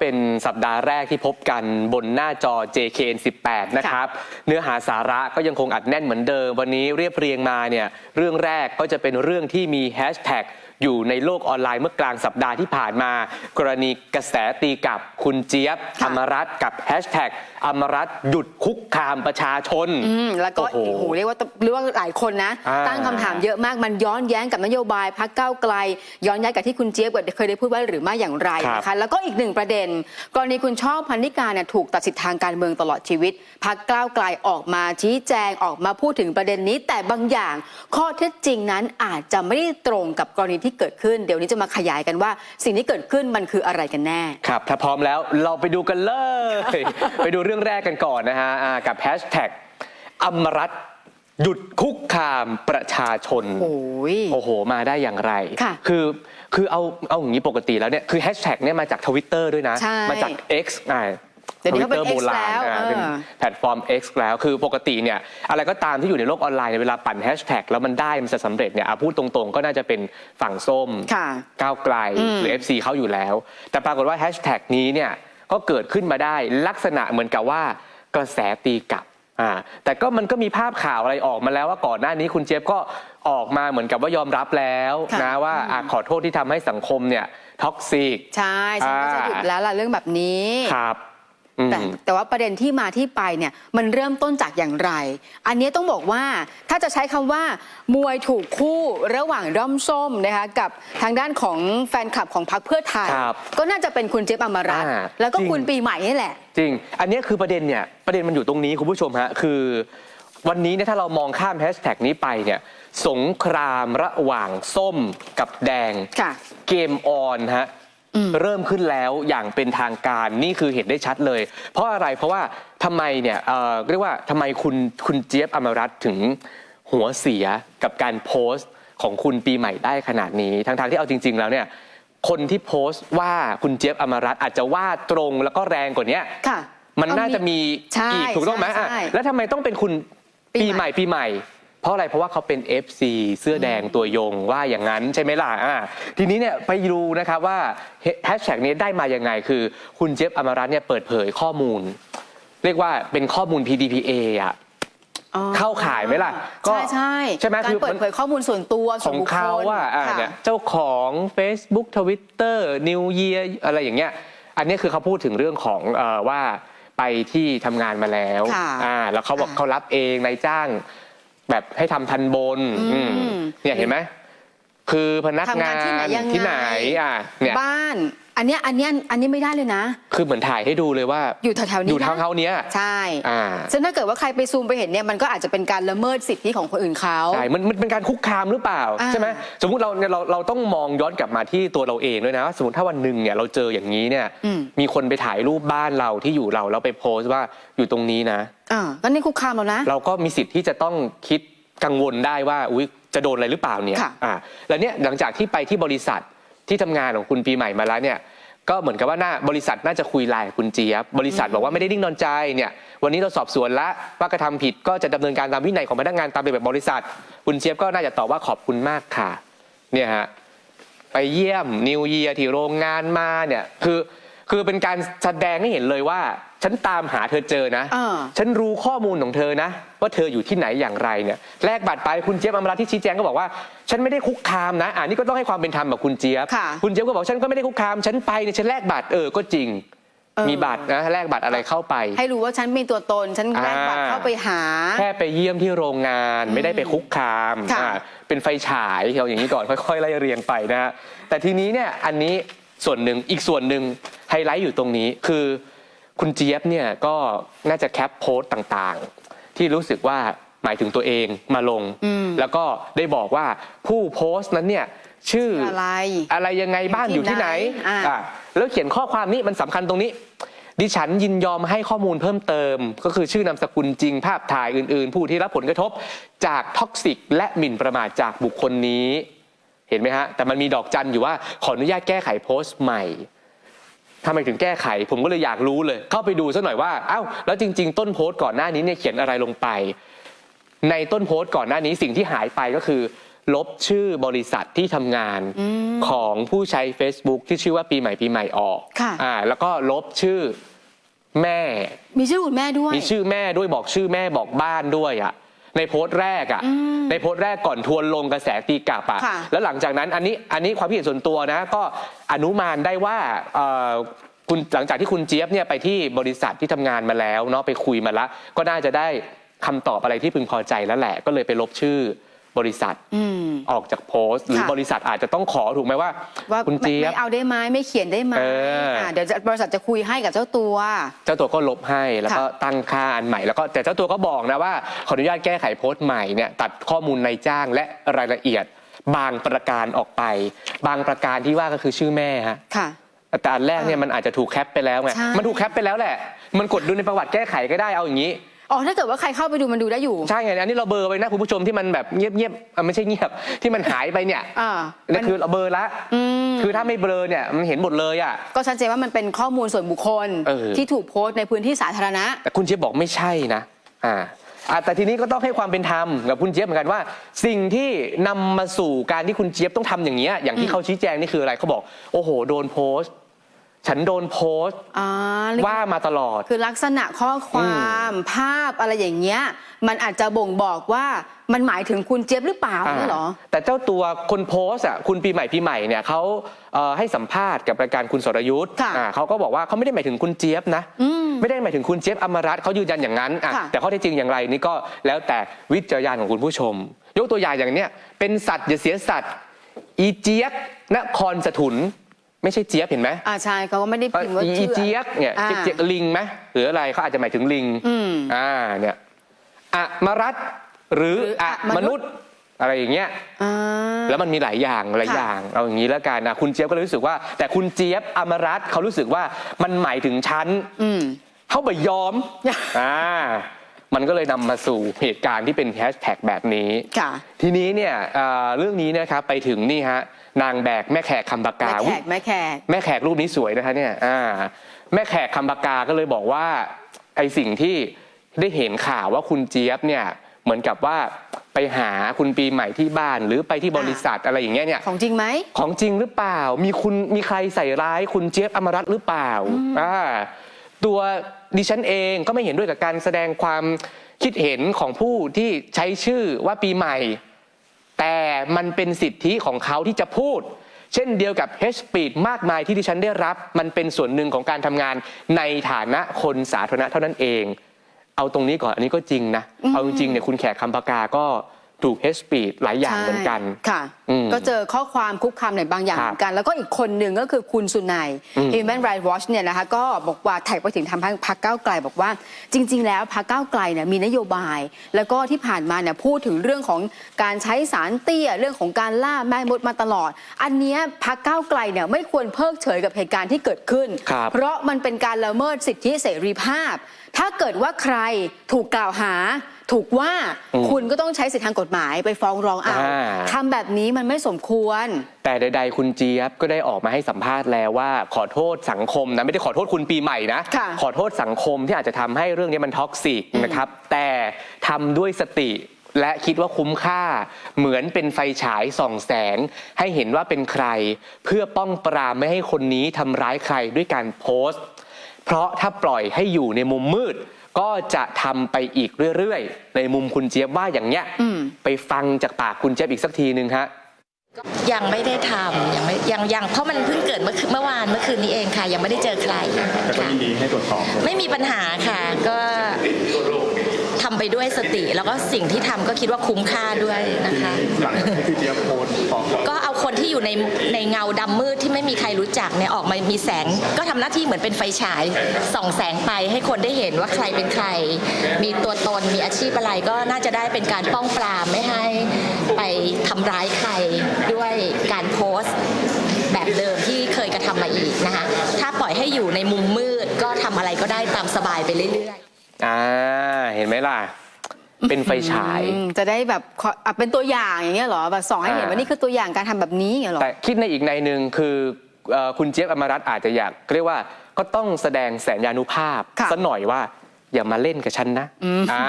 เป็นสัปดาห์แรกที่พบกันบนหน้าจอ JKN18 นะครับ เนื้อหาสาระก็ยังคงอัดแน่นเหมือนเดิม วันนี้เรียบเรียงมาเนี่ยเรื่องแรกก็จะเป็นเรื่องที่มีแฮชแท็ก อยู่ในโลกออนไลน์เมื่อกลางสัปดาห์ที่ผ่านมา กรณีกระแสตีกับคุณเจี๊ยบค่ะอมรัตน์กับแฮชแท็กอมรัตน์หยุดคุกคามประชาชน อืมแล้วก็โอ้โอ้โหโหเรียกว่าเรียกว่าหลายคนนะ อ่าตั้งคำถามเยอะมากมันย้อนแย้งกับนโยบายพักเก้าวไกล ย้อนแย้งกับที่คุณเจี๊ยบเคยได้พูดไว้หรือไม่อย่างไรครับนะคะแล้วก็อีกหนึ่งประเด็น กรณีคุณชอบพันนิกาเนี่ยถูกตัดสิทธิทางการเมืองตลอดชีวิตพักก้าวไกลออกมาชี้แจงออกมาพูดถึงประเด็นนี้ แต่บางอย่างข้อเท็จจริงนั้นอาจจะไม่ได้ตรงกับกรณีที่เกิดขึ้น เดี๋ยวนี้จะมาขยายกันว่า สิ่งที่เกิดขึ้นมันคืออะไรกันแน่ ครับ ถ้าพร้อมแล้วเราไปดูกันเลย ไปดูเรื่องแรกกันก่อนนะฮะอ่ากับแฮชแท็กอมรัตน์หยุดคุกคามประชาชน โอ้ย โอ้โห มาได้อย่างไรค่ะคือคือเอาเอาอย่างนี้ปกติแล้วเนี่ย คือแฮชแท็กเนี่ยมาจากทวิตเตอร์ด้วยนะ ใช่มาจาก X อ่า เดี๋ยวนี้เขาเป็น Twitter X โบราณแล้วอ่าเออเป็นแพลตฟอร์ม X แล้ว คือปกติเนี่ยอะไรก็ตามที่อยู่ในโลกออนไลน์เนี่ยเวลาปั่นแฮชแท็กแล้วมันได้มันจะสำเร็จเนี่ยอะพูดตรงๆ ก็น่าจะเป็นฝั่งส้ม ค่ะ ก้าวไกลอืมหรือ FC เขาอยู่แล้ว แต่ปรากฏว่าแฮชแท็กนี้เนี่ยก็เกิดขึ้นมาได้ลักษณะเหมือนกับว่ากระแสตีกลับอ่าแต่ก็มันก็มีภาพข่าวอะไรออกมาแล้วว่าก่อนหน้านี้คุณเจี๊ยบก็ออกมาเหมือนกับว่ายอมรับแล้วค่ะ นะว่าอะขอโทษที่ทำให้สังคมเนี่ยท็อกซิก ใช่ฉันก็จะหยุดแล้วล่ะเรื่องแบบนี้ ครับอืม แต่แต่ว่าประเด็นที่มาที่ไปเนี่ยมันเริ่มต้นจากอย่างไร อันนี้ต้องบอกว่าถ้าจะใช้คำว่ามวยถูกคู่ระหว่างด้อมส้มนะคะกับทางด้านของแฟนคลับของพรรคเพื่อไทยครับก็น่าจะเป็นคุณเจี๊ยบอมรัตน์อ่าแล้วก็จริงคุณปีใหม่นี่แหละ จริง อันเนี้ยคือประเด็นเนี่ยประเด็นมันอยู่ตรงนี้คุณผู้ชมฮะคือวันนี้เนี่ยถ้าเรามองข้ามแฮชแท็กนี้ไปเนี่ยสงครามระหว่างส้มกับแดงค่ะเกมออนฮะอืม เริ่มขึ้นแล้วอย่างเป็นทางการนี่คือเห็นได้ชัดเลย เพราะอะไรเพราะว่าทำไมเนี่ยเอ่อเรียกว่าทำไมคุณคุณเจี๊ยบอมรัตน์ถึงหัวเสียกับการโพสต์ของคุณปีใหม่ได้ขนาดนี้ทั้งๆที่เอาจริง ๆ แล้วเนี่ยคนที่โพสต์ว่าคุณเจี๊ยบอมรัตน์อาจจะว่าตรงแล้วก็แรงกว่านี้ค่ะมันน่าจะมีใช่อีกถูกต้องไหมใช่อะใช่แล้วทำไมต้องเป็นคุณปีปีใหใหม่ม่ปีใหม่ เพราะอะไรเพราะว่าเขาเป็น FC เสื้อแดงตัวยงว่าอย่างนั้นใช่ไหมล่ะอะทีนี้เนี่ยไปดูนะครับว่าแฮชแท็กนี้ได้มายังไง คือคุณเจฟอมรัตน์เนี่ยเปิดเผยข้อมูล เรียกว่าเป็นข้อมูล PDPA อะอ๋อเข้าข่ายไหมล่ะ ก็ใช่ใช่ใช่ไหมการคือเปิมัดนเผยข้อมูลส่วนตัวขส่วอนงบุคคเขาลว่าอะค่ะเนี่ยเจ้าของ Facebook Twitter New Year อะไรอย่างเงี้ย อันนี้คือเขาพูดถึงเรื่องของเออว่าไปที่ทำงานมาแล้วค่ะอ่าแล้วเขาบอกอ่าเขารับเองนายจ้าง แบบให้ทำทันบนอืมอืมเนี่ยเห็นไหมคือพนักงางทำานนที่ไหนยังไง ที่ไหนอะเนี่ย บ้าน อันเนี้ยอันเนี้ยอันนี้ไม่ได้เลยนะ คือเหมือนถ่ายให้ดูเลยว่า อยู่แถวๆนี้อยู่นะทางเขาเนี้ยใช่อ่าซึ่งถ้าเกิดว่าใครไปซูมไปเห็นเนี่ยมันก็อาจจะเป็นการละเมิดสิทธิของคนอื่นเขา ใช่มันมันเป็นการคุกคามหรือเปล่าอ่า ใช่ไหมสมมุติเราเนี่ยเราเราต้องมองย้อนกลับมาที่ตัวเราเองด้วยนะว่าสมมติถ้าวันหนึ่งเนี่ยเราเจออย่างนี้เนี่ย อืมมีคนไปถ่ายรูปบ้านเราที่อยู่เราแล้วไปโพสต์ว่าอยู่ตรงนี้นะ อ่าก็นี่คุกคามแล้วนะ เราก็มีสิทธิ์ที่จะต้องคิดกังวลได้ว่า อุ๊ย จะโดนอะไรหรือเปล่าเนี่ยค่ะ อ่าแล้วเนี่ยหลังจากที่ไปที่บริษัท ที่ทำงานของคุณปีใหม่มาแล้วเนี่ยก็เหมือนกับว่าหน้าบริษัทน่าจะคุยไลน์กับคุณเจี๊ยบบริษัทบอกว่าไม่ได้นิ่งนอนใจเนี่ยวันนี้เราสอบสวนละว่ากระทำผิดก็จะดำเนินการตามวินัยของพนักงานตามระเบียบบริษัท คุณเจี๊ยบก็น่าจะตอบว่าขอบคุณมากค่ะเนี่ยฮะไปเยี่ยมนิวเยียที่โรงงานมาเนี่ยคือคือเป็นการแสดงให้เห็นเลยว่า ฉันตามหาเธอเจอนะอ่าฉันรู้ข้อมูลของเธอนะ ว่าเธออยู่ที่ไหนอย่างไรเนี่ยแลกบัตรไปคุณเจี๊ยบอมรัตน์ที่ชี้แจงก็บอกว่า ฉันไม่ได้คุกคามนะอ่านี่ก็ต้องให้ความเป็นธรรมกับคุณเจี๊ยบค่ะคุณเจี๊ยบก็บอกฉันก็ไม่ได้คุกคาม ฉันไปเนี่ยฉันแลกบัตรเออก็จริง เออ มีบัตรนะแลกบัตรอะไรเข้าไป ให้รู้ว่าฉันมีตัวตน ฉันแลกบัตรอ่า เข้าไปหา แค่ไปเยี่ยมที่โรงงานไม่ได้ไปคุกคามค่ะ อ่าเป็นไฟฉายเอาอย่างนี้ก่อน ค่อยๆไล่เรียงไปนะฮะแต่ทีนี้เนี่ยอันนี้ส่วนหนึ่งอีกส่วนหนึ่งไฮไลท์อยู่ตรงนี้คือ คุณเจี๊ยบเนี่ยก็น่าจะแคปโพสต์ต่างๆ ที่รู้สึกว่าหมายถึงตัวเองมาลงอืมแล้วก็ได้บอกว่าผู้โพสต์นั้นเนี่ยชื่ออะไร อะไรยังไงบ้านอยู่ที่ไหนอ่าอะแล้วเขียนข้อความนี้มันสำคัญตรงนี้ ดิฉันยินยอมให้ข้อมูลเพิ่มเติม ก็คือชื่อนามสกุลจริงภาพถ่ายอื่น ๆ ผู้ที่รับผลกระทบจากท็อกซิกและหมิ่นประมาทจากบุคคลนี้ เห็นไหมฮะ แต่มันมีดอกจันอยู่ว่าขออนุญาตแก้ไขโพสต์ใหม่ ทำไมถึงแก้ไข ผมก็เลยอยากรู้เลย เข้าไปดูสักหน่อยว่าเอ้าแล้วจริง ๆ ต้นโพสต์ก่อนหน้านี้เนี่ยเขียนอะไรลงไป ในต้นโพสต์ก่อนหน้านี้สิ่งที่หายไปก็คือ ลบชื่อบริษัทที่ทำงานของผู้ใช้ Facebook ที่ชื่อว่าปีใหม่ปีใหม่ออกค่ะ อ่าแล้วก็ลบชื่อแม่ มีชื่อคุณแม่ด้วย มีชื่อแม่ด้วยบอกชื่อแม่บอกบ้านด้วยอะ ในโพสต์แรกอะในโพสต์แรกก่อนทวนลงกระแสตีกลับอะค่ะแล้วหลังจากนั้นอันนี้อันนี้ความคิดเห็นส่วนตัวนะ ก็อนุมานได้ว่าเอ่อคุณหลังจากที่คุณเจี๊ยบเนี่ยไปที่บริษัทที่ทำงานมาแล้วเนาะไปคุยมาแล้วก็น่าจะได้คำตอบอะไรที่พึงพอใจแล้วแหละ ก็เลยไปลบชื่อ บริษัทอืมออกจากโพสต์ หรือค่ะบริษัทอาจจะต้องขอถูกไหมว่าว่าคุณไม่เจี๊ยบไม่เอาได้ไหมไม่เขียนได้ไหมเอออ่าเดี๋ยวจะบริษัทจะคุยให้กับเจ้าตัว เจ้าตัวก็ลบให้แล้วก็ค่ะตั้งค่าอันใหม่แล้วก็แต่เจ้าตัวก็บอกนะว่าขออนุญาตแก้ไขโพสต์ใหม่เนี่ยตัดข้อมูลในายจ้างและรายละเอียด บางประการออกไป บางประการที่ว่าก็คือชื่อแม่ฮะค่ะแต่อันแรกเนี่ยมันอาจจะถูกแคปไปแล้วไงใช่มันถูกแคปไปแล้วแหละ มันกดดูในประวัติแก้ไขก็ได้เอาอย่างนี้ อ๋อถ้าเกิดว่าใครเข้าไปดูมันดูได้อยู่ ใช่ไงอันนี้เราเบลอร์ไปนะคุณผู้ชมที่มันแบบเงียบเงียบๆอะไม่ใช่เงียบที่มันหายไปเนี่ยอ่านี่มันคือเราเบลอร์ละมคือถ้าไม่เบลอเนี่ยมันเห็นหมดเลยอะ ก็ชัดเจนว่ามันเป็นข้อมูลส่วนบุคคล เออ ที่ถูกโพสต์ในพื้นที่สาธารณะ แต่คุณเจี๊ยบบอกไม่ใช่นะ อ่าอะแต่ทีนี้ก็ต้องให้ความเป็นธรรมกับคุณเจี๊ยบเหมือนกันว่า สิ่งที่นำมาสู่การที่คุณเจี๊ยบต้องทำอย่างเงี้ยอย่างที่เขาชี้แจงนี่คืออะไรเขาบอก โอ้โห โดนโพสต์ ฉันโดนโพสต์อ่าว่ามาตลอด คือลักษณะข้อความภาพอะไรอย่างเงี้ย มันอาจจะบ่งบอกว่ามันหมายถึงคุณเจี๊ยบหรือเปล่าอ่าเนี่ยเหรอ แต่เจ้าตัวคนโพสต์อะคุณปีใหม่ปีใหม่เนี่ยเขาเอ่อให้สัมภาษณ์กับรายการคุณสรยุทธ์ค่ะอ่าเขาก็บอกว่าเขาไม่ได้หมายถึงคุณเจี๊ยบนะอืมไม่ได้หมายถึงคุณเจี๊ยบอมรัตน์เขายืนยันอย่างนั้นอะค่ะ แต่ข้อเท็จจริงอย่างไรนี่ก็แล้วแต่วิจารณญาณของคุณผู้ชม ยกตัวอย่างอย่างเนี้ยเป็นสัตว์อย่าเสียสัตว์อีเจี๊ยบนครสถุน ไม่ใช่เจี๊ยบเห็นไหมอ่าใช่เขาก็ไม่ได้พิมพ์ว่าอีชื่อเจี๊ยบเนี่ยอ่าเจี๊ยบลิงไหมหรืออะไรเขาอาจจะหมายถึงลิงอืมอ่าเนี่ยอะมรัตน์หรือหรืออะอะมมนุนุษษย์ย์อะไรอย่างเงี้ยอ่าแล้วมันมีหลายอย่างหลายค่ะอย่างเอาอย่างนี้แล้วกันนะคุณเจี๊ยบก็เลยรู้สึกว่า แต่คุณเจี๊ยบอมรัตน์เขารู้สึกว่ามันหมายถึงชั้นอืมเขาไปยอมอ่ามันก็เลยนำมาสู่เหตุการณ์ที่เป็นแฮชแท็กแบบนี้ค่ะทีนี้เนี่ยอ่าเรื่องนี้นะครับไปถึงนี่ฮะ นางแบกแม่แขกคำปากาแม่แขกแม่แขกแม่แขกรูปนี้สวยนะคะเนี่ยอ่าแม่แขกคำปากาก็เลยบอกว่าไอสิ่งที่ได้เห็นข่าวว่าคุณเจี๊ยบเนี่ยเหมือนกับว่าไปหาคุณปีใหม่ที่บ้าน หรือไปที่บริษัทอะไรอย่างเงี้ยเนี่ยของจริงไหมของจริงหรือเปล่า มีคุณมีใครใส่ร้ายคุณเจี๊ยบอมรัตน์หรือเปล่าอ่าตัวดิฉันเองก็ไม่เห็นด้วยกับการแสดงความคิดเห็นของผู้ที่ใช้ชื่อว่าปีใหม่ แต่มันเป็นสิทธิของเขาที่จะพูด เช่นเดียวกับ h p e e d มากมายที่ดิฉันได้รับ มันเป็นส่วนหนึ่งของการทำงานในฐานะคนสาธารณะเท่านั้นเอง เอาตรงนี้ก่อนอันนี้ก็จริงนะ เอาจริงๆเนี่ยคุณแขกคำปากาก็ ถูก h p e e d หลายอย่างเหมือนกันใช่ค่ะอืมก็เจอข้อความคุกคามในบางอย่างครับเหมือนกัน แล้วก็อีกคนหนึ่งก็คือคุณสุนัยอืม Human Rights Watch เนี่ยนะคะก็บอกว่าแท็กไปถึงทำให้พักก้าวไกล บอกว่าจริง ๆ แล้วพักก้าวไกลเนี่ยมีนโยบาย แล้วก็ที่ผ่านมาเนี่ยพูดถึงเรื่องของการใช้สารเตี้ยเรื่องของการล่าแม่มดมาตลอด อันเนี้ยพักก้าวไกลเนี่ยไม่ควรเพิกเฉยกับเหตุการณ์ที่เกิดขึ้นครับเพราะมันเป็นการละเมิดสิทธิเสรีภาพ ถ้าเกิดว่าใครถูกกล่าวหา ถูกว่าอืมคุณก็ต้องใช้สิทธิทางกฎหมายไปฟ้องร้องเอาอ่าทำแบบนี้มันไม่สมควร แต่ใด ๆ คุณเจี๊ยบก็ได้ออกมาให้สัมภาษณ์แล้วว่า ขอโทษสังคมนะไม่ได้ขอโทษคุณปีใหม่นะค่ะขอโทษสังคมที่อาจจะทำให้เรื่องนี้มันท็อกซิกนะครับ แต่ทำด้วยสติและคิดว่าคุ้มค่าเหมือนเป็นไฟฉายส่องแสง ให้เห็นว่าเป็นใคร เพื่อป้องปรามไม่ให้คนนี้ทำร้ายใครด้วยการโพสต์ เพราะถ้าปล่อยให้อยู่ในมุมมืด ก็จะทำไปอีกเรื่อยๆ ในมุมคุณเจี๊ยบว่าอย่างเนี้ยอืมไปฟังจากปากคุณเจี๊ยบอีกสักทีหนึ่งฮะยังไม่ได้ทำยังไม่ยังยังเพราะมันเพิ่งเกิดเมื่อคืนเมื่อวานเมื่อคืนนี้เองค่ะ ยังไม่ได้เจอใครแต่ก็ค่ะยินดีให้ตรวจสอบไม่มีปัญหาค่ะ ก็ทำไปด้วยสติแล้วก็สิ่งที่ทำก็คิดว่าคุ้มค่าด้วยนะทีคะนี้หลังจากที่พี่เจี๊ยบโพสต์ฟ้องเราก็เอาคน ที่อยู่ในในเงาดำมืดที่ไม่มีใครรู้จักเนี่ยออกมามีแสง ก็ทำหน้าที่เหมือนเป็นไฟฉายส่องแสงไปให้คนได้เห็นว่าใครเป็นใคร มีตัวตนมีอาชีพอะไรก็น่าจะได้เป็นการป้องปรามไม่ให้ไปทำร้ายใครด้วยการโพสต์แบบเดิมที่เคยกระทำมาอีกนะคะถ้าปล่อยให้อยู่ในมุมมืดก็ทำอะไรก็ได้ตามสบายไปเรื่อยๆ อ่า เห็นไหมล่ะ เป็นไฟฉาย อืมจะได้แบบขออะเป็นตัวอย่างอย่างเงี้ยเหรอแบบสอนให้เห็นอ่าว่านี่คือตัวอย่างการทำแบบนี้อย่างเงี้ยเหรอ แต่คิดในอีกในหนึ่งคือเอ่อคุณเจี๊ยบอมรัตน์อาจจะอยากเรียกว่าก็ต้องแสดงแสนยานุภาพค่ะสัหน่อยว่าอย่ามาเล่นกับฉันนะอ่า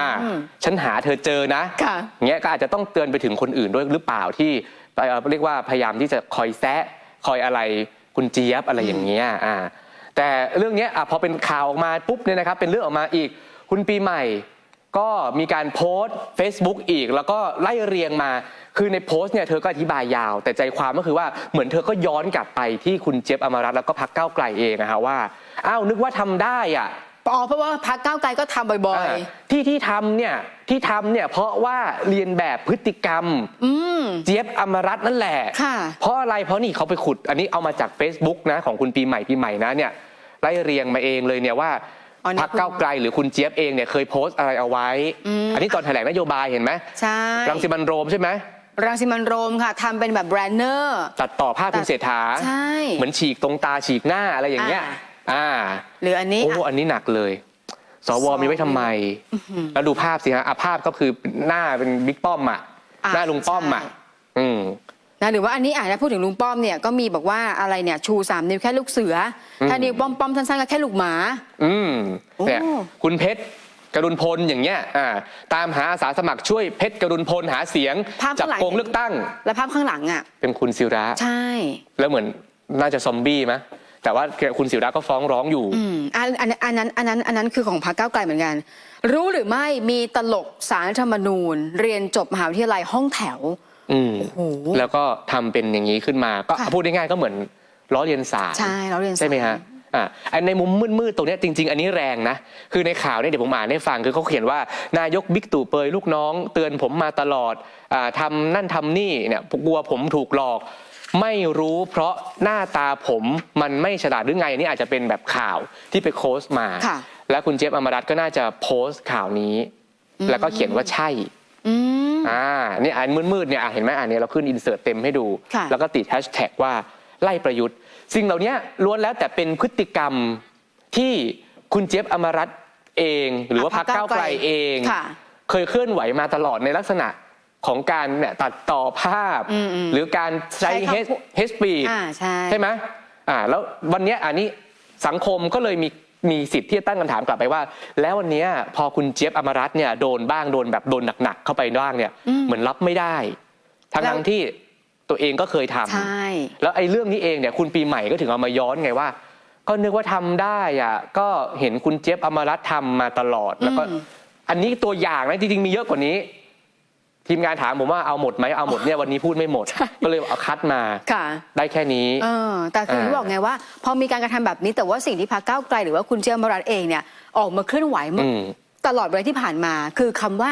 ฉันหาเธอเจอนะค่ะเงี้ยก็อาจจะต้องเตือนไปถึงคนอื่นด้วยหรือเปล่าที่เอ่อเรียกว่าพยายามที่จะคอยแซะคอยอะไรคุณเจี๊ยบอะไรอย่างเงี้ยอ่าแต่เรื่องเนี้ยอะพอเป็นข่าวออกมาปุ๊บเนี่ยนะครับเป็นเรื่องออกมาอีกคุณปีใหม่ ก็มีการโพสต์ Facebook อีก แล้วก็ไล่เรียงมา คือในโพสต์เนี่ยเธอก็อธิบายยาว แต่ใจความก็คือว่าเหมือนเธอก็ย้อนกลับไปที่คุณเจี๊ยบอมรัตน์แล้วก็พักเก้าวไกลเองนะฮะว่าอ้าวนึกว่าทำได้อะ อ๋อเพราะว่าพักก้าวไกลก็ทำบ่อยอ่าที่ที่ทำเนี่ยที่ทำเนี่ยเพราะว่าเรียนแบบพฤติกรรม ๆ อืม เจี๊ยบอมรัตน์นั่นแหละ ค่ะ เพราะอะไรเพราะนี่เขาไปขุด อันนี้เอามาจาก Facebook นะของคุณปีใหม่ปีใหม่นะเนี่ยไล่เรียงมาเองเลยเนี่ยว่า อ๋อนี่พักเก้าวไกลหรือคุณเจี๊ยบเองเนี่ยเคยโพสต์อะไรเอาไว้ อืม อันนี้ตอนแถลงนโยบายเห็นไหมใช่รังสิมันต์โรมใช่ไหมรังสิมันต์โรมค่ะทำเป็นแบบแบรนเนอร์ ตัดต่อภาพคุณเศรษฐาใช่เหมือนฉีกตรงตาฉีกหน้าอะไรอย่างเงี้ย อ่า อ่า หรืออันนี้โอ้ อะ อันนี้หนักเลย สวสวมีไว้ทำไม แล้วดูภาพสิฮะอะภาพก็คือหน้าเป็นบิ๊กป้อมอะ อะหน้าลุงป้อมอะ ใช่ อืม นะหรือว่าอันนี้อ่านพูดถึงลุงป้อมเนี่ยก็มีบอกว่าอะไรเนี่ยชูสามนิ้วแค่ลูกเสืออม ถ้านิ้วป้อมป้อมสั้นๆก็แค่ลูกหมา อืมโอ้เนี่ยคุณเพชรกรุณพลอย่างเงี้ยอ่าตามหาอาสาสมัครช่วยเพชรกรุณพลหาเสียง ภาพจัข้างหลัง โกงเลือกตั้ง และภาพข้างหลังอะ เป็นคุณศิระ ใช่ แล้วเหมือนน่าจะซอมบี้ไหมแต่ว่าคุณศิระก็ฟ้องร้องอยู่ อืมอันอันอันนั้นอันนั้นอันนั้นคือของพรรคก้าวไกลเหมือนกัน รู้หรือไม่มีตลกสารรัฐธรรมนูญ เรียนจบมหาวิทยาลัยห้องแถว อืมโอ้โห แล้วก็ทำเป็นอย่างนี้ขึ้นมา ก็ค่ะพูดง่ายๆก็เหมือนล้อเลียนศาลใช่เราเรียนสารใช่ไหมฮะอ่าอันในมุมมืดๆตรงเนี้ยจริง ๆ อันนี้แรงนะ คือในข่าวเนี่ยเดี๋ยวผมอ่านให้ฟังคือเขาเขียนว่านายกบิ๊กตู่เปยลูกน้อง เตือนผมมาตลอดอาทำนั่นทำนี่เนี่ยกลัวผมถูกหลอก ไม่รู้เพราะหน้าตาผมมันไม่ฉลาดหรือไงอันนี้อาจจะเป็นแบบข่าวที่ไปโค้ชมา ค่ะ แล้วคุณเจฟอมรัตน์ก็น่าจะโพสต์ข่าวนี้ แล้วก็เขียนว่าใช่ อืม อ่าเนี่ยอันมืดๆเนี่ยอะเห็นไหมอันนี้เราขึ้นอินเสิร์ตเต็มให้ดูค่ะแล้วก็ติดแฮชแท็กว่าไล่ประยุทธ์ สิ่งเหล่านี้ล้วนแล้วแต่เป็นพฤติกรรมที่คุณเจี๊ยบอมรัตน์เอง หรือว่าพรรคก้าวไกลเองค่ะเคยเคลื่อนไหวมาตลอดในลักษณะของการเนี่ยตัดต่อภาพอืมอืมหรือการใช้ใช้เฮคำพูดเฮสปีดอ่าใช่ใช่ไหมอ่าแล้ววันเนี้ยอันนี้สังคมก็เลยมี มีสิทธิ์ที่จะตั้งคำถามกลับไปว่า แล้ววันเนี้ยพอคุณเจี๊ยบอมรัตน์เนี่ยโดนบ้างโดนแบบโดนหนักๆเข้าไปบ้างเนี่ยเหมือนรับไม่ได้ทั้งแล้วทั้งที่ตัวเองก็เคยทำใช่แล้วไอ้เรื่องนี้เองเนี่ยคุณปีใหม่ก็ถึงเอามาย้อนไงว่า ก็นึกว่าทำได้อะก็เห็นคุณเจี๊ยบอมรัตน์ทำมาตลอดแล้วก็อืมอันนี้ตัวอย่างนะจริงๆมีเยอะกว่านี้ ทีมงานถามผมว่าเอาหมดไหมเอาหมดเนี่ยวันนี้พูดไม่หมด ก็เลยเอาคัดมาค่ะได้แค่นี้เออแต่คืออ่าที่บอกไงว่า พอมีการกระทำแบบนี้แต่ว่าสิ่งที่พรรคก้าวไกลหรือว่าคุณเจียมรัตน์เองเนี่ยออกมาเคลื่อนไหวเมื่ออืมตลอดเวลาที่ผ่านมา คือคำว่า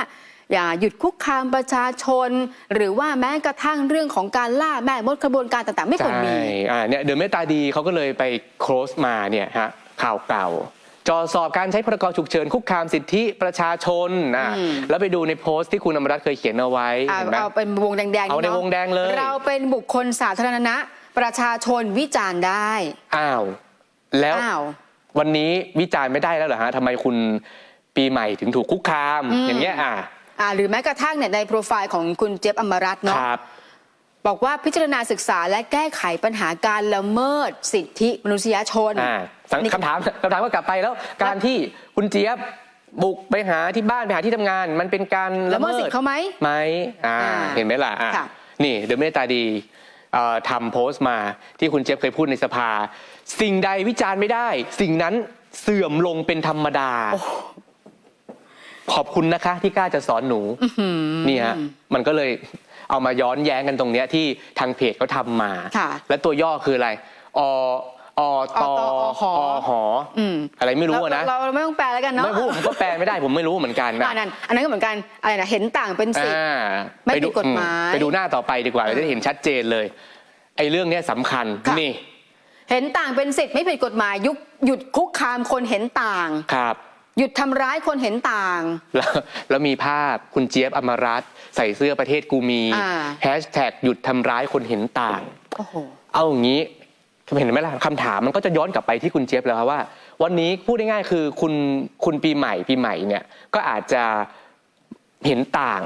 อย่าหยุดคุกคามประชาชน หรือว่าแม้กระทั่งเรื่องของการล่าแม่มดกระบวนการต่างๆ ไม่ควรมีใช่อ่าเนี่ยเดินเมตตาดีเขาก็เลยไปโคลสมาเนี่ยฮะข่าวเก่า จอสอบการใช้พรกฉุกเฉินคุกคามสิทธิประชาชนอ่าอืมแล้วไปดูในโพสต์ที่คุณอมรัตน์เคยเขียนเอาไว้เอาเห็นไหมเอาเป็นวงแดงๆเอาในะวงแดงเลย เราเป็นบุคคลสาธารณะ ประชาชนวิจารณ์ได้ อ้าว แล้วอ้าววันนี้วิจารณ์ไม่ได้แล้วเหรอฮะทำไมคุณปีใหม่ถึงถูกคุกคามอืมอย่างเงี้ยอะอ่าหรือแม้กระทั่งเนี่ยในโปรไฟล์ของคุณเจี๊ยบอมรัตน์คเนาะรั บบอกว่าพิจารณาศึกษาและแก้ไขปัญหาการละเมิดสิทธิมนุษยชน อ่าสังนี่คำถามคำถามก็กลับไปแล้วการที่คุณเจี๊ยบบุกไปหาที่บ้านไปหาที่ทำงาน มันเป็นการละเมิดสิทธิ์เขาไหมไหมอ่าอ่าเห็นไหมล่ะอะค่ะ นี่เดอะเมตตาดีเอ่อทำโพสต์มาที่คุณเจี๊ยบเคยพูดในสภา สิ่งใดวิจารณ์ไม่ได้ สิ่งนั้นเสื่อมลงเป็นธรรมดา ขอบคุณนะคะที่กล้าจะสอนหนูนี่ฮะมันก็เลย เอามาย้อนแย้งกันตรงเนี้ยที่ทางเพจเขาทำมา ค่ะและตัวย่อคืออะไรออตอตอหออหออมอะไรไม่รู้อะนะเราเราไม่ต้องแปลแล้วกันเนาะไม่รู้ผมก็แปลไม่ได้ผมไม่รู้เหมือนกันนะอ่านั่นอันนั้นก็เหมือนกันอะไรนะเห็นต่างเป็นสิทธิ์ อ่าไม่ผิดปกฎหมายอืไปดูหน้าต่อไปดีกว่าเราจะได้เห็นชัดเจนเลยไอ้เรื่องเนี้ยสำคัญค่ะ นี่เห็นต่างเป็นสิทธิ์ไม่ผิดกฎหมายยุคหยุดคุกคามคนเห็นต่าง ครับ หยุดทำร้ายคนเห็นต่าง แล้วแล้วมีภาพคุณเจี๊ยบอมรัตน์ใส่เสื้อประเทศกูมีอ่า แฮชแท็กหยุดทำร้ายคนเห็นต่าง โอ้โห เอาอย่างนี้เห็นไหมล่ะคำถามมันก็จะย้อนกลับไปที่คุณเจี๊ยบแล้วครับว่า วันนี้พูดง่ายๆคือคุณคุณปีใหม่ปีใหม่เนี่ยก็อาจจะเห็นต่าง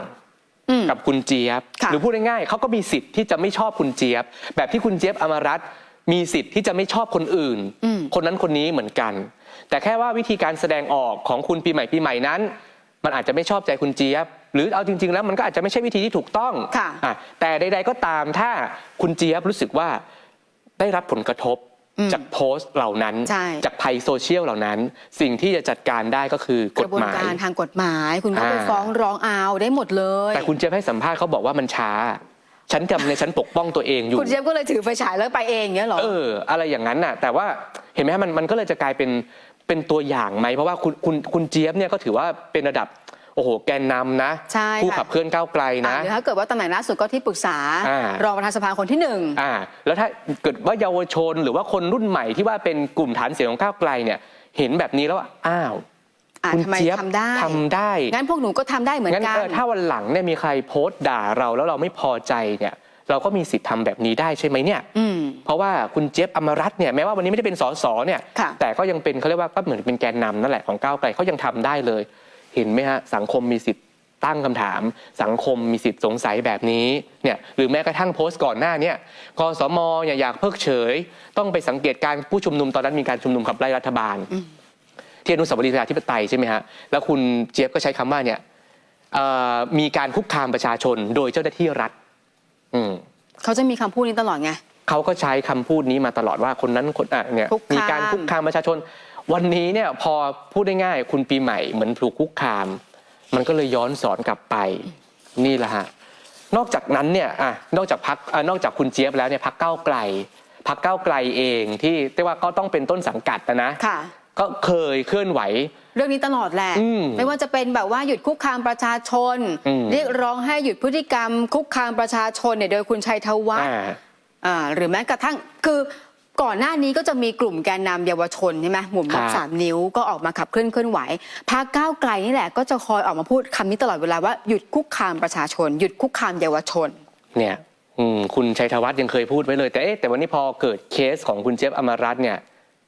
อืม กับคุณเจี๊ยบ ค่ะ หรือพูดง่ายๆเขาก็มีสิทธิ์ที่จะไม่ชอบคุณเจี๊ยบ แบบที่คุณเจี๊ยบอมรัตน์ มีสิทธิ์ที่จะไม่ชอบคนอื่นอืมคนนั้นคนนี้เหมือนกัน แต่แค่ว่าวิธีการแสดงออกของคุณปีใหม่ปีใหม่นั้น มันอาจจะไม่ชอบใจคุณเจี๊ยบ หรือเอาจริง ๆ แล้วมันก็อาจจะไม่ใช่วิธีที่ถูกต้องค่ะอะแต่ใด ๆ ก็ตามถ้าคุณเจี๊ยบรู้สึกว่าได้รับผลกระทบอืมจากโพสต์เหล่านั้นใช่จากภัยโซเชียลเหล่านั้น สิ่งที่จะจัดการได้ก็คือกกระฎบวนหมายการทางกฎหมาย คุณก็ไปอ่าฟ้องร้องเอาได้หมดเลย แต่คุณเจี๊ยบให้สัมภาษณ์เขาบอกว่ามันช้า ฉันกำในฉันปกป้องตัวเองอยู่ คุณเจี๊ยบก็เลยถือไฟฉายแล้วไปเองเงี้ยเหรอ เออ อะไรอย่างนั้นน่ะ แต่ว่าเห็นไหมฮะมันมันก็เลยจะกลายเป็นเป็นตัวอย่างไหม เพราะว่าคุณคุณคุณเจี๊ยบเนี่ยก็ถือว่าเป็นระดับ โอ้โห แกนนำนะ ใช่ผู้ค่ะ ขับเคลื่อนก้าวไกลอ่านะหรือถ้าเกิดว่าตำแหน่งล่าสุดก็ที่ปรึกษา อ่า รองประธานสภาคนที่หนึ่ง อ่าแล้วถ้าเกิดว่าเยาวชนหรือว่าคนรุ่นใหม่ที่ว่าเป็นกลุ่มฐานเสียงของก้าวไกลเนี่ย เห็นแบบนี้แล้วว่าอ้าว อ่าคุณทำไมเจี๊ยบทำได้ ทำได้ งั้นพวกหนูก็ทำได้เหมือนงั้นกัน เออถ้าวันหลังเนี่ยมีใครโพสต์ด่าเราแล้วเราไม่พอใจเนี่ย เราก็มีสิทธิ์ทำแบบนี้ได้ใช่ไหมเนี่ย อืม เพราะว่าคุณเจี๊ยบอมรัตน์เนี่ยแม้ว่าวันนี้ไม่ได้เป็นสสเนี่ย ค่ะแต่ก็ยังเป็นเขาเรียกว่าก็เหมือนเป็นแกนนำนั่นแหละของก้าวไกลเขายังทำได้เลย เห็นไหมฮะสังคมมีสิทธิ์ตั้งคำถาม สังคมมีสิทธิ์สงสัยแบบนี้เนี่ยหรือแม้กระทั่งโพสต์ก่อนหน้าเนี่ยกสมเนี่ยอยากเพิกเฉย ต้องไปสังเกตการณ์ผู้ชุมนุมตอนนั้นมีการชุมนุมขับไล่รัฐบาล ที่อนุสาวรีย์ประชาธิปไตยใช่ไหมฮะแล้วคุณเจี๊ยบก็ใช้คำว่าเนี่ยเอ่อมีการคุกคามประชาชนโดยเจ้าหน้าที่รัฐอืมเขาจะมีคำพูดนี้ตลอดไงเขาก็ใช้คำพูดนี้มาตลอดว่าคนนั้นคนอะเนี่ยคุกคามมีการคุกคามประชาชน วันนี้เนี่ยพอพูดได้ง่ายๆคุณปีใหม่เหมือนถูกคุกคาม มันก็เลยย้อนสอนกลับไปนี่แหละฮะนอกจากนั้นเนี่ยอะนอกจากพักนอกจากคุณเจี๊ยบแล้วเนี่ยพักเก้าวไกลพักเก้าวไกลเองที่เรียกว่าก็ต้องเป็นต้นสังกัดนะนะค่ะ ก็เคยเคลื่อนไหว เรื่องนี้ตลอดแหละ อืมไม่ว่าจะเป็นแบบว่าหยุดคุกคามประชาชน อืม เรียกร้องให้หยุดพฤติกรรม คุกคามประชาชนเนี่ยโดยคุณชัยธวัฒน์อ่าอ่าหรือแม้กระทั่งคือก่อนหน้านี้ก็จะมีกลุ่มแกนนำเยาวชนใช่ไหมหมุนม็อบครับ สามนิ้วก็ออกมาขับเคลื่อนเคลื่อนไหวพรรคก้าวไกลนี่แหละก็จะคอยออกมาพูดคำนี้ตลอดเวลาว่าหยุดคุกคามประชาชน หยุดคุกคามเยาวชน เนี่ยอืมคุณชัยธวัฒน์ยังเคยพูดไว้เลย แต่เอ๊ะแต่วันนี้พอเกิดเคสของคุณเจี๊ยบอมรัตน์เนี่ย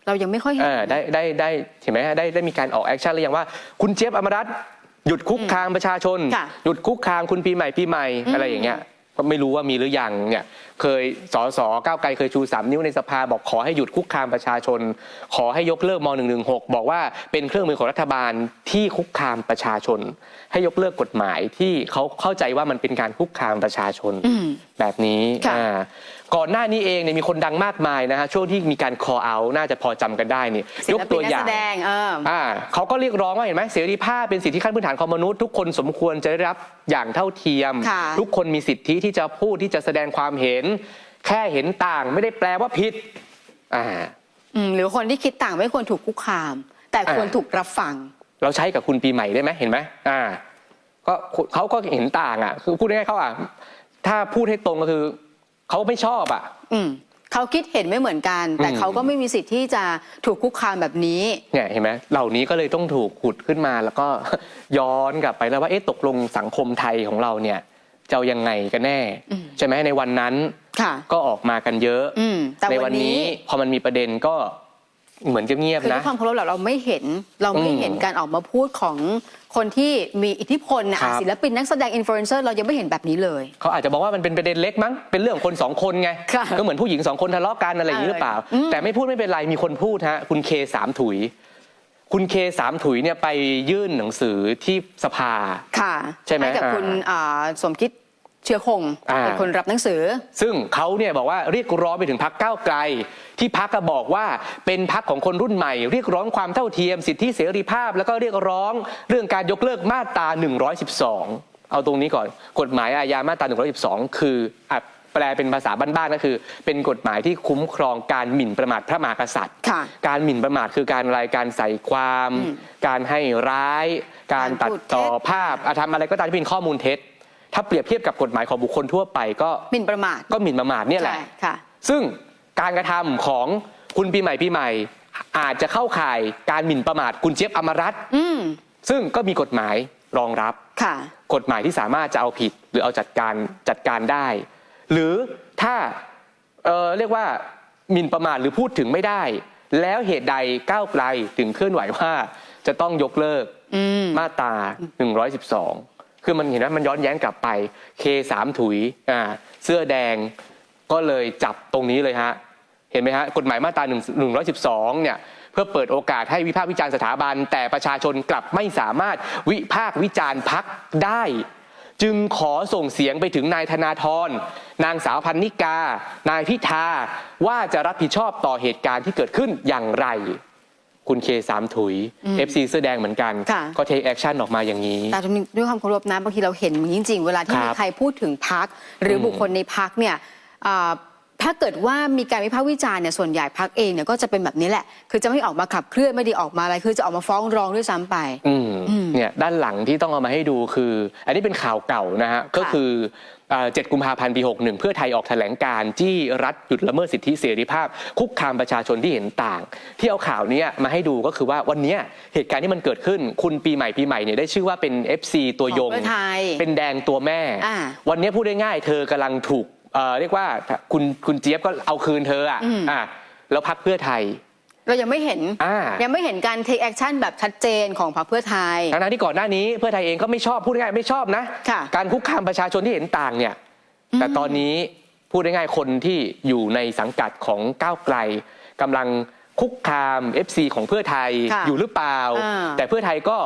เรายังไม่ค่อยเห็น เออได้ได้ได้เห็นไหมฮะได้ได้มีการออกแอคชั่นหรือยังว่า คุณเจี๊ยบอมรัตน์หยุดคุกคามประชาชน ค่ะหยุดคุกคามคุณปีใหม่ปีใหม่อืมอะไรอย่างเงี้ยก็ไม่รู้ว่ามีหรือยังเนี่ยเคยสอสอก้าวไกลเคยชูสามนิ้วในสภาบอกขอให้หยุดคุกคามประชาชน ขอให้ยกเลิกม .116 บอกว่าเป็นเครื่องมือของรัฐบาลที่คุกคามประชาชน ให้ยกเลิกกฎหมายที่เขาเข้าใจว่ามันเป็นการคุกคามประชาชนอืมแบบนี้ค่ะ อ่า ก่อนหน้านี้เองเนี่ยมีคนดังมากมายนะฮะช่วงที่มีการ call out น่าจะพอจำกันได้นี่ศิยลกปิตันวนักอย่าแสง ดงเออ อ่าเขาก็เรียกร้องว่าเห็นไหมเสรีภาพเป็นสิทธิขั้นพื้นฐานของมนุษย์ทุกคนสมควรจะได้รับอย่างเท่าเทียม ค่ะทุกคนมีสิทธิที่จะพูดที่จะแสดงความเห็น แค่เห็นต่างไม่ได้แปลว่าผิดอ่าอืมหรือคนที่คิดต่างไม่ควรถูกคุกคาม แต่ควรอ่า ถูกรับฟัง เราใช้กับคุณปีใหม่ได้ไหมเห็นไหมอ่าก็เขาก็เห็นต่างอะคือพูดง่ายๆเขาอะถ้าพูดให้ตรงก็คือ เขาไม่ชอบอะ อืมเขาคิดเห็นไม่เหมือนกัน แต่อืมเขาก็ไม่มีสิทธิ์ที่จะถูกคุกคามแบบนี้เนี่ยเห็นไหมเหล่านี้ก็เลยต้องถูกขุดขึ้นมาแล้วก็ย้อนกลับไปแล้วว่าเอ๊ะตกลงสังคมไทยของเราเนี่ยจะเอายังไงกันแน่อืมใช่ไหมในวันนั้นค่ะก็ออกมากันเยอะอืมแต่ในวัวันนนี้นี้พอมันมีประเด็นก็ เหมือนเงียบคือๆด้วนะ ยความเคารพเราเราไม่เห็นเราไม่อืมเห็นการออกมาพูดของคนที่มีอิทธิพลนะครับ ศิลปินนักแสดงอินฟลูเอนเซอร์เรายังไม่เห็นแบบนี้เลย เขาอาจจะบอกว่ามันเป็นประเด็นเล็กมั้งเป็นเรื่องของคนสองคนไง ค่ะก็เหมือนผู้หญิงสองคนทะเลาะกันอะไรอย่างนี้หรือเปล่าอืม แต่ไม่พูดไม่เป็นไรมีคนพูดฮะคุณเคสามถุย คุณเคสามถุยเนี่ยไปยื่นหนังสือที่สภา ค่ะใช่ไหมกับอ่า คุณอ่าสมคิด เชื้อคงอ่า เป็นคนรับหนังสือ ซึ่งเขาเนี่ยบอกว่าเรียกร้องไปถึงพักก้าวไกล ที่พักก็บอกว่าเป็นพักของคนรุ่นใหม่ เรียกร้องความเท่าเทียมสิทธิเสรีภาพ แล้วก็เรียกร้องเรื่องการยกเลิกมาตรา 112 เอาตรงนี้ก่อน กฎหมายอาญามาตรา 112 คืออะแปลเป็นภาษาบ้านๆก็คือ เป็นกฎหมายที่คุ้มครองการหมิ่นประมาทพระมหากษัตริย์ ค่ะ การหมิ่นประมาทคือการอะไรการใส่ความอืมการให้ร้าย การตัดต่อการพูดเท็จภาพอะทำอะไรก็ตามที่เป็นข้อมูลเท็จ ถ้าเปรียบเทียบกับกฎหมายของบุคคลทั่วไปก็หมิ่นประมาทก็หมิ่นประมาทเนี่ยแหละใช่ค่ะ ซึ่งการกระทำของคุณปีใหม่ปีใหม่ อาจจะเข้าข่ายการหมิ่นประมาทคุณเจี๊ยบอมรัตน์อืมซึ่งก็มีกฎหมายรองรับค่ะ กฎหมายที่สามารถจะเอาผิดหรือเอาจัดการจัดการได้ หรือถ้าเอ่อเรียกว่าหมิ่นประมาทหรือพูดถึงไม่ได้ แล้วเหตุใดก้าวไกลถึงเคลื่อนไหวว่า จะต้องยกเลิกอืมมาตรา112 คือมันเห็นว่ามันย้อนแย้งกลับไปเคสามถุยอ่าเสื้อแดงก็เลยจับตรงนี้เลยฮะเห็นไหมฮะกฎหมายมาตรา1 112เนี่ยเพื่อเปิดโอกาสให้วิพากษ์วิจารณ์สถาบัน แต่ประชาชนกลับไม่สามารถวิพากษ์วิจารณ์พักได้ จึงขอส่งเสียงไปถึงนายธนาธรนางสาวพันนิกา นายพิธาว่าจะรับผิดชอบต่อเหตุการณ์ที่เกิดขึ้นอย่างไร คุณเคสามถุย FC เสื้อแดงเหมือนกันค่ะก็เทคแอคชั่นออกมาอย่างนี้ แต่ด้วยความเคารพนะบางทีเราเห็นจริงๆ เวลาที่ครับมีใครพูดถึงพักหรืออมบุคคลในพักเนี่ยอ่า ถ้าเกิดว่ามีการวิพากษ์วิจารณ์เนี่ยส่วนใหญ่พักเองเนี่ยก็จะเป็นแบบนี้แหละ คือจะไม่ออกมาขับเคลื่อนไม่ได้ออกมาอะไร คือจะออกมาฟ้องร้องด้วยซ้ำไปอืมอืมเนี่ยด้านหลังที่ต้องเอามาให้ดูคือ อันนี้เป็นข่าวเก่านะฮะก็คือเอ่อ7กุมภาพันธ์ปี 61 เพื่อไทยออกแถลงการณ์จี้รัฐหยุดละเมิดสิทธิเสรีภาพ คุกคามประชาชนที่เห็นต่าง ที่เอาข่าวเนี้ยมาให้ดูก็คือว่าวันเนี้ยเหตุการณ์ที่มันเกิดขึ้น คุณปีใหม่ปีใหม่เนี่ยได้ชื่อว่าเป็น FC ตัวยงของเพื่อไทยเป็นแดงตัวแม่อ่าวันเนี้ยพูดได้ง่ายๆเธอกำลังถูก เอ่อเรียกว่าคุณคุณเจี๊ยบก็เอาคืนเธออะอืมอะแล้วพักเพื่อไทย เรายังไม่เห็น อ่ายังไม่เห็นการเทคแอคชั่นแบบชัดเจนของพรรคเพื่อไทย ทั้งนั้นที่ก่อนหน้านี้เพื่อไทยเองก็ไม่ชอบพูดง่ายๆไม่ชอบนะ ค่ะการคุกคามประชาชนที่เห็นต่างเนี่ย แต่ตอนนี้พูดง่ายๆคนที่อยู่ในสังกัดของก้าวไกลกำลังคุกคาม FC ของเพื่อไทยค่ะอยู่หรือเปล่า อ่าแต่เพื่อไทยก็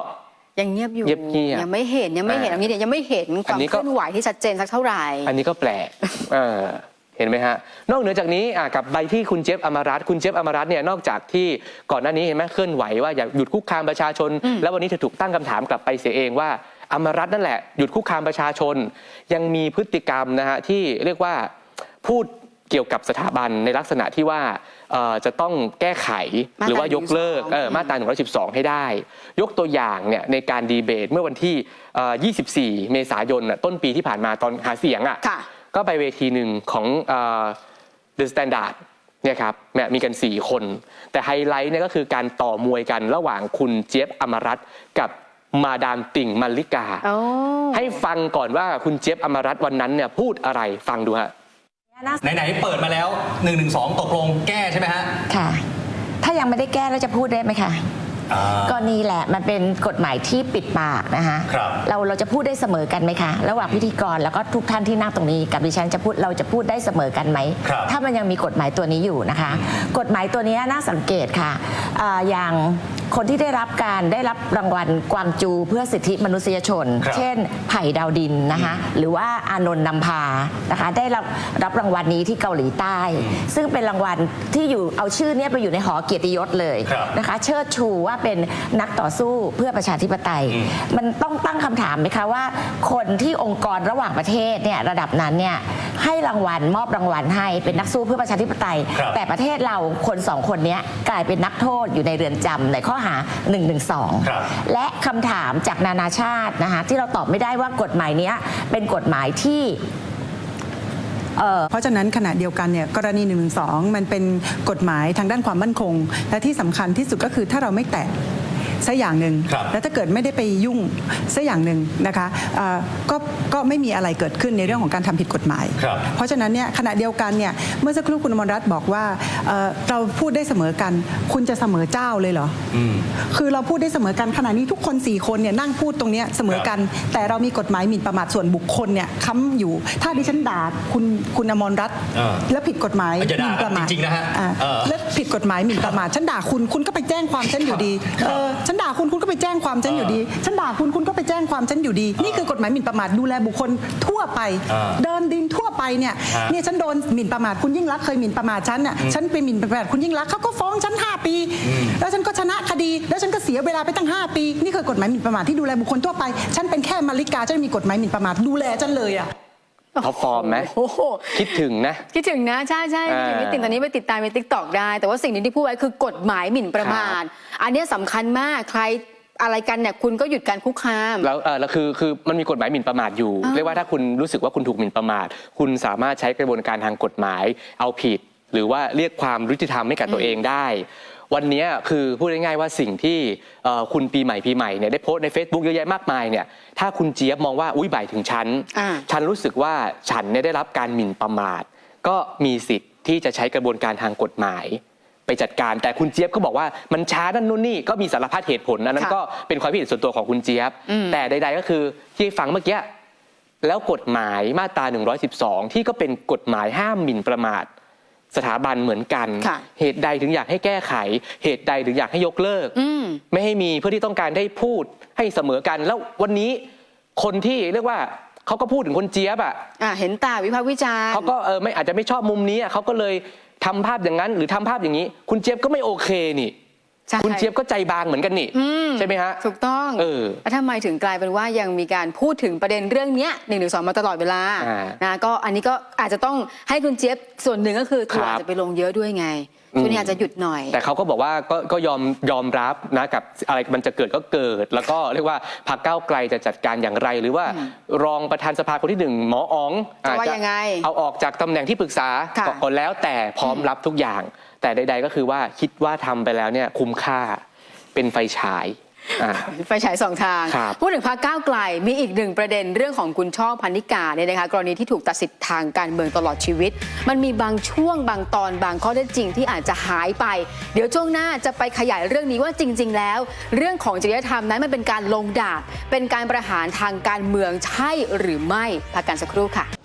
ยังเงียบอยู่เงียบๆยังไม่เห็นยังไม่เห็นอ่าอันนี้เนี่ยยังไม่เห็นคอัวามนนี้เคก็ลื่อนไหวที่ชัดเจนสักเท่าไหร่ อันนี้ก็แปลกเออเห็นไหมฮะ นอกเหนือจากนี้อะกับใบที่คุณเจฟอมรัตน์คุณเจฟอมรัตน์เนี่ยนอกจากที่ก่อนหน้านี้เห็นไหมเคลื่อนไหวว่าอยากหยุดคุกคามประชาชนอืมแล้ววันนี้เธอถูกตั้งคำถามกลับไปเสียเองว่าอมรัตน์นั่นแหละหยุดคุกคามประชาชน ยังมีพฤติกรรมนะฮะที่เรียกว่าพูด เกี่ยวกับสถาบันในลักษณะที่ว่าเอ่อจะต้องแก้ไขมาตราหรือว่ายกเลิก112เออมาตรา112 ให้ได้ ยกตัวอย่างเนี่ยในการดีเบตเมื่อวันที่เอ่อ24 เมษายนน่ะต้นปีที่ผ่านมาตอนหาเสียงอะค่ะ ก็ไปเวทีหนึ่งของเดอะสแตนดาร์ดเนี่ยครับแม่มีกัน 4 คน แต่ไฮไลท์เนี่ยก็คือการต่อมวยกันระหว่างคุณเจี๊ยบอมรัตน์กับมาดามติ่งมัลลิกา โอ้ ให้ฟังก่อนว่าคุณเจี๊ยบอมรัตน์วันนั้นเนี่ยพูดอะไรฟังดูฮะ ไหนๆเปิดมาแล้ว 1 1 2 ตกลงแก้ใช่ไหมฮะ ค่ะ ถ้ายังไม่ได้แก้เราจะพูดได้ไหมคะ อ่าก็นี่แหละมันเป็นกฎหมายที่ปิดปากนะคะครับ เราเราจะพูดได้เสมอกันไหมคะ ระหว่างพิธีกรแล้วก็ทุกท่านที่นั่งตรงนี้ กับดิฉันจะพูดเราจะพูดได้เสมอกันไหม ครับ ถ้ามันยังมีกฎหมายตัวนี้อยู่นะคะ กฎหมายตัวนี้น่าสังเกตค่ะอ่าอย่างคนที่ได้รับการได้รับรางวัลกวางจูเพื่อสิทธิมนุษยชน ครับ เช่น ไผ่ดาวดินนะคะหรือว่าอานนท์นำพานะคะได้รับรับรางวัลนี้ที่เกาหลีใต้ ซึ่งเป็นรางวัลที่อยู่เอาชื่อเนี้ยไปอยู่ในหอเกียรติยศเลยครับ นะคะ เชิดชูว่าเป็นนักต่อสู้เพื่อประชาธิปไตยอืมมันต้องตั้งคำถามไหมคะว่า คนที่องค์กรระหว่างประเทศเนี่ยระดับนั้นเนี่ยให้รางวัลมอบรางวัลให้เป็นนักสู้เพื่อประชาธิปไตย ครับแต่ประเทศเราคนสองคนเนี้ยกลายเป็นนักโทษอยู่ในเรือนจำในข้อหา1 1ครับ2และคำถามจากนานาชาตินะคะที่เราตอบไม่ได้ว่ากฎหมายเนี้ยเป็นกฎหมายที่ เพราะฉะนั้นขณะเดียวกันเนี่ยกรณี1นึมันเป็นกฎหมายทางด้านความมั่นคง และที่สำคัญที่สุดก็คือถ้าเราไม่แตะ สักอย่างหนึ่งครับแล้วถ้าเกิดไม่ได้ไปยุ่งสักอย่างหนึ่งนะคะเอ่อก็ก็ไม่มีอะไรเกิดขึ้นในเรื่องของการทำผิดกฎหมาย ครับ เพราะฉะนั้นเนี่ยขณะเดียวกันเนี่ยเมื่อสักครู่คุณอมรรัตน์บอกว่าเอ่อเราพูดได้เสมอกัน คุณจะเสมอเจ้าเลยเหรอ อืม คือเราพูดได้เสมอกันขณะนี้ทุกคน 4 คนเนี่ยนั่งพูดตรงเนี้ยเสมอกัน แต่เรามีกฎหมายหมิ่นประมาทส่วนบุคคลเนี่ยค้ำอยู่ ถ้าดิฉันด่าคุณคุณอมรรัตน์เออแล้วผิดกฎหมายอย่าด่าหมิ่นประมาทจริงๆนะฮะอ่าเออแล้วผิดกฎหมายหมิ่นประมาทฉันด่าคุณคุณก็ไปแจ้งความฉันอยู่ดีเออฉันด่าคุณคุณก็ไปแจ้งความฉันอยู่ดี ฉันด่าคุณคุณก็ไปแจ้งความฉันอยู่ดี นี่คือกฎหมายหมิ่นประมาทดูแลบุคคลทั่วไปเออเดินดินทั่วไปเนี่ยฮะเนี่ยฉันโดนหมิ่นประมาทคุณยิ่งรักษณ์เคยหมิ่นประมาทฉันน่ะฉันไปหมิ่นประมาทคุณยิ่งรักษณ์เขาก็ฟ้องฉัน 5 ปี แล้วฉันก็ชนะคดี แล้วฉันก็เสียเวลาไปตั้ง 5 ปี นี่คือกฎหมายหมิ่นประมาทที่ดูแลบุคคลทั่วไป ฉันเป็นแค่มาริกาฉันมีกฎหมายหมิ่นประมาทดูแลฉันเลยอะ ท็อปฟอร์มไหมโอ้โหคิดถึงนะ คิดถึงนะ ใช่ใช่อ่าคิดถึงนิติตอนนี้ไปติดตามในทิกตอกได้ แต่ว่าสิ่งหนึงที่พูดไว้คือกฎหมายหมิ่นประมาทอันเนี้ยสำคัญมากใครอะไรกันเนี่ยคุณก็หยุดการคุกคาม แล้วเออแล้วคือคือมันมีกฎหมายหมิ่นประมาทอยู่อ่าเรียกว่าถ้าคุณรู้สึกว่าคุณถูกหมิ่นประมาท คุณสามารถใช้กระบวนการทางกฎหมายเอาผิด หรือว่าเรียกความยุติธรรมให้กับตัวเองได้ วันนี้คือพูดง่ายๆว่าสิ่งที่เอ่อคุณปีใหม่ปีใหม่เนี่ยได้โพสต์ใน Facebook เยอะแยะมากมายเนี่ยถ้าคุณเจี๊ยบมองว่าอุ้ยบ่ายถึงฉันอ่าฉันรู้สึกว่าฉันเนี่ยได้รับการหมิ่นประมาท ก็มีสิทธิ์ที่จะใช้กระบวนการทางกฎหมายไปจัดการแต่คุณเจี๊ยบก็บอกว่ามันช้านั่นนู่นนี่ก็มีสารพัดเหตุผลอันนั้นค่ะก็เป็นความคิดเห็นส่วนตัวของคุณเจี๊ยบอืมแต่ใด ๆ ก็คือที่ฟังเมื่อกี้แล้วกฎหมายมาตรา 112 ที่ก็เป็นกฎหมายห้ามหมิ่นประมาท สถาบันเหมือนกันค่ะเหตุใดถึงอยากให้แก้ไข เหตุใดถึงอยากให้ยกเลิกอืมไม่ให้มีเพื่อที่ต้องการได้พูดให้เสมอกัน แล้ววันนี้คนที่เรียกว่าเขาก็พูดถึงคนเจี๊ยบอะอะเห็นตาวิพากษ์วิจารณ์เขาก็เออไม่อาจจะไม่ชอบมุมนี้อะเขาก็เลยทำภาพอย่างนั้น หรือทำภาพอย่างนี้ คุณเจี๊ยบก็ไม่โอเคนี่ใช่ คุณเจี๊ยบก็ใจบางเหมือนกันนี่อืมใช่ไหมฮะถูกต้องเออแล้วทำไมถึงกลายเป็นว่ายังมีการพูดถึงประเด็นเรื่องเนี้ยหนึ่งหนึ่งสองมาตลอดเวลาอ่านะก็อันนี้ก็อาจจะต้องให้คุณเจี๊ยบส่วนหนึ่งก็คือทัวร์ครับอาจจะไปลงเยอะด้วยไงอืม ช่วงนี้อาจจะหยุดหน่อย แต่เขาก็บอกว่าก็ก็ยอมยอมรับนะกับอะไรมันจะเกิดก็เกิด แล้วก็เรียกว่าพรรคก้าวไกลจะจัดการอย่างไร หรือว่ารองประธานสภาคนที่หนึ่งหมออ๋องจะว่าอาจยังไงเอาออกจากตำแหน่งที่ปรึกษาค่ะก็ก็แล้วแต่พร้อมรับทุกอย่าง แต่ใด ๆ ก็คือว่าคิดว่าทำไปแล้วเนี่ยคุ้มค่าเป็นไฟฉาย อ่าไฟฉายสองทาง ครับพูดถึงพรรคก้าวไกลมีอีกหนึ่งประเด็นเรื่องของคุณช่อพันนิกาเนี่ยนะคะกรณีที่ถูกตัดสิทธิ์ทางการเมืองตลอดชีวิต มันมีบางช่วงบางตอนบางข้อเท็จจริงที่อาจจะหายไป เดี๋ยวช่วงหน้าจะไปขยายเรื่องนี้ว่าจริง ๆ แล้ว เรื่องของจริยธรรมนั้นมันเป็นการลงดาบเป็นการประหารทางการเมืองใช่หรือไม่พักกันสักครู่ค่ะ